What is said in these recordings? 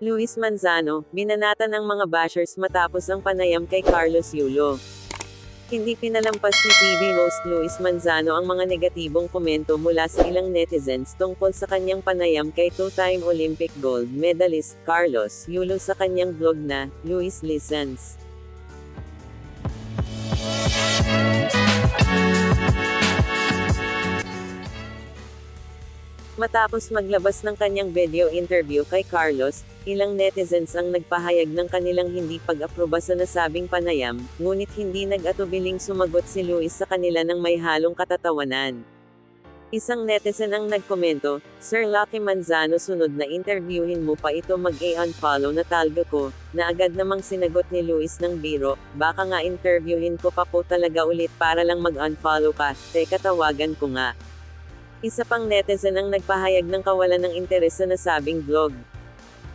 Luis Manzano, binanatan ng mga bashers matapos ang panayam kay Carlos Yulo. Hindi pinalampas ni TV host Luis Manzano ang mga negatibong komento mula sa ilang netizens tungkol sa kanyang panayam kay two-time Olympic gold medalist Carlos Yulo sa kanyang vlog na Luis Listens. Matapos maglabas ng kanyang video interview kay Carlos, ilang netizens ang nagpahayag ng kanilang hindi pag-aproba sa nasabing panayam, ngunit hindi nag-atubiling sumagot si Luis sa kanila ng may halong katatawanan. Isang netizen ang nagkomento, Sir Lucky Manzano sunod na interviewin mo pa ito mag-a-unfollow na talga ko, na agad namang sinagot ni Luis ng biro, baka nga interviewin ko pa po talaga ulit para lang mag-unfollow ka, teka tawagan ko nga. Isa pang netizen ang nagpahayag ng kawalan ng interes sa nasabing vlog.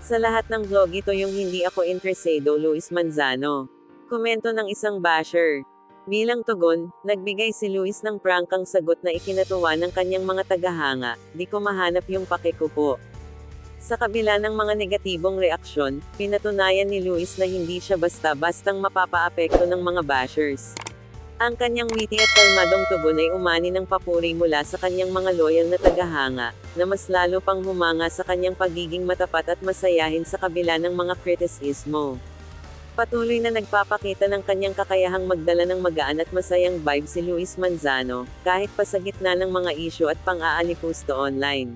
Sa lahat ng vlog ito yung hindi ako interesado Luis Manzano. Komento ng isang basher. Bilang tugon, nagbigay si Luis ng prangkang sagot na ikinatuwa ng kanyang mga tagahanga, di ko mahanap yung pakikupo. Sa kabila ng mga negatibong reaksyon, pinatunayan ni Luis na hindi siya basta-bastang mapapaapekto ng mga bashers. Ang kanyang witty at kalmadong tugon ay umani ng papuri mula sa kanyang mga loyal na tagahanga, na mas lalo pang humanga sa kanyang pagiging matapat at masayahin sa kabila ng mga kritisismo. Patuloy na nagpapakita ng kanyang kakayahang magdala ng magaan at masayang vibe si Luis Manzano, kahit pa sa gitna ng mga isyu at pang-aalipusto online.